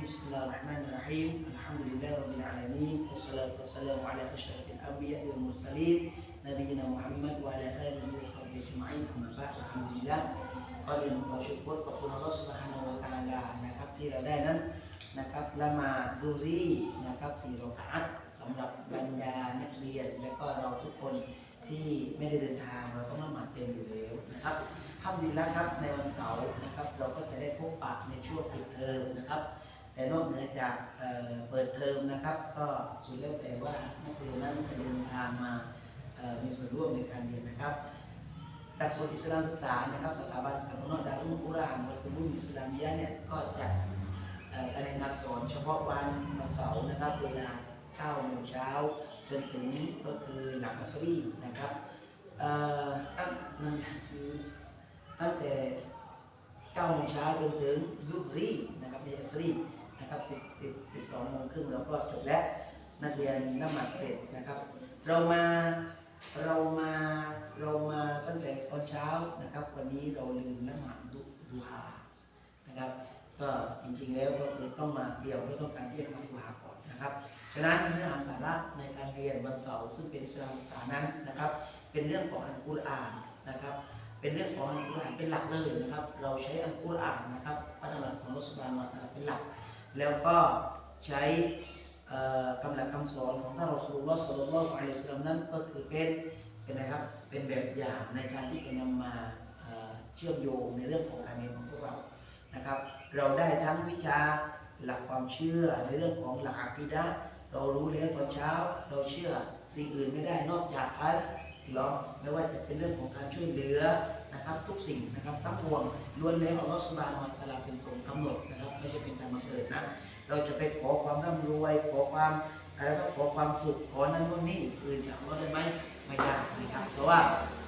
بسم الله الرحمن الرحيم الحمد لله رب العالمين والصلاة والسلام على أشرف الأنبياء والمرسلين نبينا محمد وعلى آله وصحبه أجمعين أما بعد الحمد للهก่อนอื่นขอชุกรขอบคุณอัลลอฮฺ سبحانه และ تعالى นะครับที่เราได้นั้นนะครับละหมาดซูรีนะครับสี่รอกาตสำหรับบรรดานักเรียน และก็เราทุกคนที่ไม่ได้เดินทางเราต้องละหมาดเต็มอยู่แล้วนะครับ ทำดีแล้วครับในวันเสาร์นะครับเราก็จะได้พบปะในช่วงปิดเทอมนะครับ แต่นอกเหนือจากเเปิดเทอมนะครับ ก็สุดแล้วแต่ว่านักเรียนนั้นจะเดินทางมามีส่วนร่วมในการเรียนนะครับหลักสูตรอิสลามศึกษานะครับสถาบันสถาบันดารุลกุรานวัตุลุมอิสลามียะเนี่ยก็จะการเรียนการสอนเฉพาะวันวันเสาร์นะครับ เวลา9โมงเช้าจนถึงก็คือหลังอัสรีนะครับตั้งนั้นตั้งแต่9โมงเช้าจนถึงซุบรีนะครับเรียนอัสรี นะครับ10 10 12โมงครึ่งเราก็จบแล้วนักเรียนละหมาดเสร็จนะครับ เรามาเรามาเรามาตั้งแต่ตอนเช้านะครับ วันนี้เราลืมละหมาดดุดูฮานะครับ ก็จริงๆแล้วก็คือต้องมาเดียวไม่ต้องการที่จะมาดูฮาก่อนนะครับฉะนั้นเนื้อหาสาระในการเรียนวันเสาร์ซึ่งเป็นอิสามศึกษานั้นนะครับ เป็นเรื่องของอัลกุรอานนะครับ เป็นเรื่องของอัลกุรอานเป็นหลักเลยนะครับ เราใช้อัลกุรอานนะครับพระธรรมของอัสบานะฮูวะตะอาลาเป็นหลัก แล้วก็ใช้กำลังคำสอนของท่านรอสูลุลลอฮ์ศ็อลลัลลอฮุอะลัยฮิวะซัลลัมนั้นก็คือเป็นเป็นนะครับเป็นแบบอย่างในการที่จะนำมาเชื่อมโยงในเรื่องของการเรียนของพวกเรานะครับ เราได้ทั้งวิชาหลักความเชื่อในเรื่องของหลักอะกีดะเรารู้แล้วตอนเช้า เราเชื่อสิ่งอื่นไม่ได้นอกจากอัล ลอฮ์ไม่ว่าจะเป็นเรื่องของการช่วยเหลือนะครับทุกสิ่งนะครับทั้งปวงล้วนแล้วอัลลอฮฺสุบานะฮูวะตะอาลาเป็นทรงกำหนดนะครับไม่ใช่เป็นการบังเอิญนะเราจะไปขอความร่ำรวยขอความอะไรก็ขอความสุขขอนั้นนู่นนี่อื่นจากอัลลอฮ์ได้ไหมไม่ได้นะครับเพราะว่า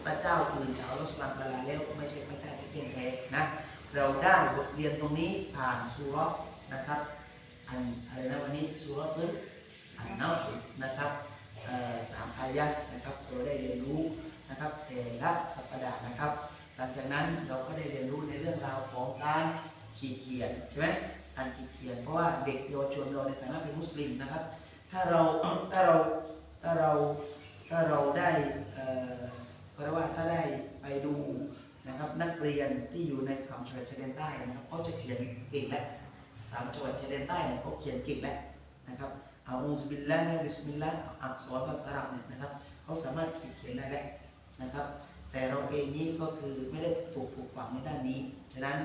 พระเจ้าอื่นจากอัลลอฮฺสุบานะฮูวะตะอาลาแล้วไม่ใช่พระเจ้าที่เที่ยงแท้นะเราได้บทเรียนตรงนี้ผ่านสุรนะครับอันอะไรนะวันนี้สุราะห์ตุลอันนัสรนะครับ สามอายะห์นะครับเราได้เรียนรู้นะครับแต่ละสัปดาห์นะครับ หลังจากนั้นเราก็ได้เรียนรู้ในเรื่องราวของการขีดเขียนใช่ไหมการขีดเขียนเพราะว่าเด็กเยาวชนเราในฐานะเป็นมุสลิมนะครับ ถ้าเราถ้าเราถ้าเราถ้าเราได้เอ่อก็เรียกว่าถ้าได้ไปดูนะครับนักเรียนที่อยู่ในสามจังหวัดชายแดนใต้นะครับเขาจะเขียนเก่งแล้วสามจังหวัดชายแดนใต้เนี่ยเขาเขียนเก่งแล้วนะครับ อาอูซบิลลาห์นะบิสมิลลาห์อักษรภาษาอาหรับเนี่ยนะครับเขาสามารถขีดเขียนได้แล้วนะครับ แต่เราเองนี้ก็คือไม่ได้ถูกปลูกฝังในด้านนี้ ฉะนั้น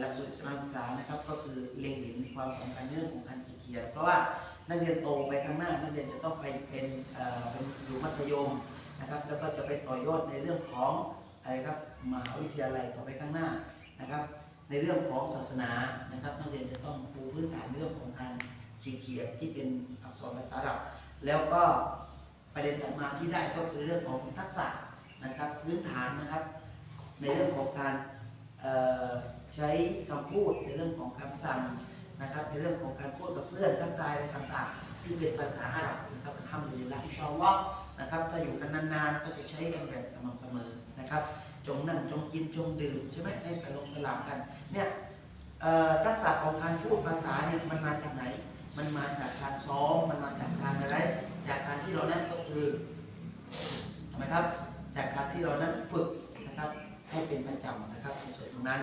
หลักสูตรอิสลามศึกษานะครับ ก็คือเล็งเห็นความสำคัญเรื่องของการขีดเขียน เพราะว่านักเรียนโตไปข้างหน้านักเรียนจะต้องไปเป็นเอ่อเป็นอยู่มัธยมนะครับ แล้วก็จะไปต่อยอดในเรื่องของอะไรครับมหาวิทยาลัยต่อไปข้างหน้านะครับ ในเรื่องของศาสนานะครับ นักเรียนจะต้องปูพื้นฐานเรื่องของการ ขีเขียนที่เป็นอักษรภาษาอาหรับแล้วก็ประเด็นต่อมาที่ได้ก็คือเรื่องของทักษะนะครับพื้นฐานนะครับ ในเรื่องของการใช้คำพูดในเรื่องของคำสั่งนะครับ ในเรื่องของการพูดกับเพื่อนทั้งตายอะต่างๆ ที่เป็นภาษาอาหรับนะครับทำอยู่ในละอินชาอัลลอฮ์นะครับถ้าอยู่กันนานๆก็จะใช้กันแบบสม่ำเสมอนะครับ จงนั่งจงกินจงดื่มใช่ไหมให้สลงสลามกันเนี่ยทักษะของการพูดภาษาเนี่ยมันมาจากไหน มันมาจากการซ้อม มันมาจากการอะไร จากการที่เรานั้นก็คือทำไมครับ จากการที่เรานั้นฝึกนะครับ ให้เป็นประจำนะครับในส่วนตรงนั้น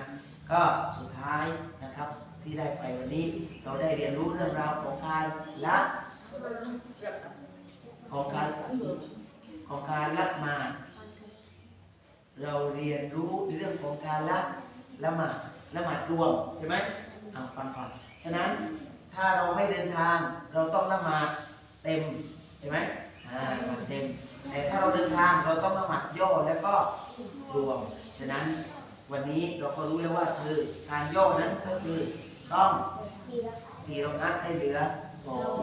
ก็สุดท้ายนะครับที่ได้ไปวันนี้เราได้เรียนรู้เรื่องราวของการละของการของการละมา เราเรียนรู้ในเรื่องของการละละหมาดละหมาดรวมใช่ไหมอ่าฟังก่อนฉะนั้น ถ้าเราไม่เดินทางเราต้องละหมาดเต็มใช่ไหมอ่าละหมาดเต็ม แต่ถ้าเราเดินทางเราต้องละหมาดย่อแล้วก็รวม ฉะนั้นวันนี้เราก็รู้แล้วว่าคือการย่อนั้นก็คือต้องสี่รกัดให้เหลือสอง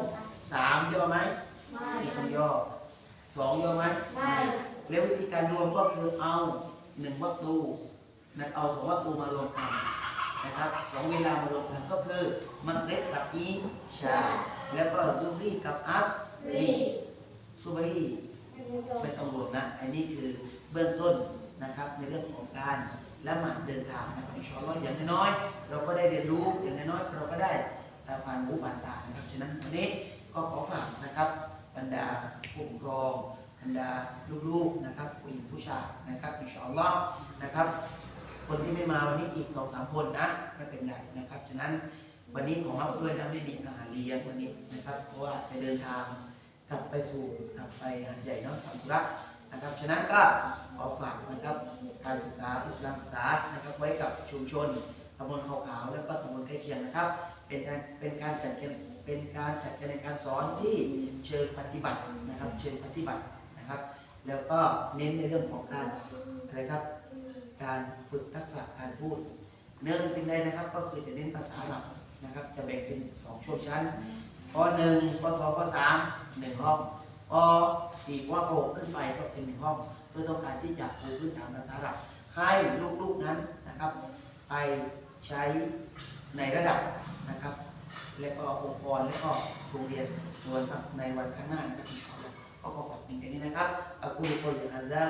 สามย่อไหมไม่ต้องย่อสองย่อไหมแล้ววิธีการรวมก็คือเอาหนึ่งวัตถุนะเอาสองวัตถุมารวมกัน นะครับสองเวลามารวมกันก็คือมักเล็ดกับอีชา แล้วก็ซูรีกับอัสรีซูบรีไม่ต้องรวมนะ อันนี้คือเบื้องต้นนะครับในเรื่องของการละหมาดเดินทางนะครับอินชาอัลลอฮ์อย่างน้อยๆเราก็ได้เรียนรู้อย่างน้อยๆเราก็ได้เอ่อผ่านหูผ่านตานะครับฉะนั้นวันนี้ก็ขอฝากนะครับบรรดาผู้ปกครองบรรดาลูกๆนะครับผู้หญิงผู้ชายนะครับอินชาอัลลอฮ์นะครับ คนที่ไม่มาวันนี้อีกสองสามคนนะไม่เป็นไรนะครับ ฉะนั้นวันนี้ของเราเพื่อนจะไม่มีอาหารเลี้ยงวันนี้นะครับ เพราะว่าจะเดินทางกลับไปสู่กลับไปหาใหญ่เนาะทำธุระนะครับ ฉะนั้นก็ขอฝากนะครับการศึกษาอิสลามศึกษานะครับไว้กับชุมชนตำบลขาวขาวๆแล้วก็ตำบลใกล้เคียงนะครับ เป็นการเป็นการจัดการเป็นการจัดการในการสอนที่เชิงปฏิบัตินะครับ เชิงปฏิบัตินะครับ แล้วก็เน้นในเรื่องของการอะไรครับ การฝึกทักษะการพูดเนื้องสิ่งใดนะครับก็คือจะเน้นภาษาหลักนะครับ จะแบ่งเป็นสองช่วงชั้นปหนึ่งปสองปสามหนึ่งห้องปสี่ปหกขึ้นไปก็เป็นหนึ่งห้อง เพื่อต้องการที่จะปูพื้นฐานภาษาหลักให้ลูกๆนั้นนะครับ ไปใช้ในระดับนะครับ และก็องค์กรและก็โรงเรียนในวันในวันข้างหน้านะครับ อินชาอัลลอฮ์ก็ขอฝากเพียงแค่นี้นะครับอักูลุกอลิฮะซา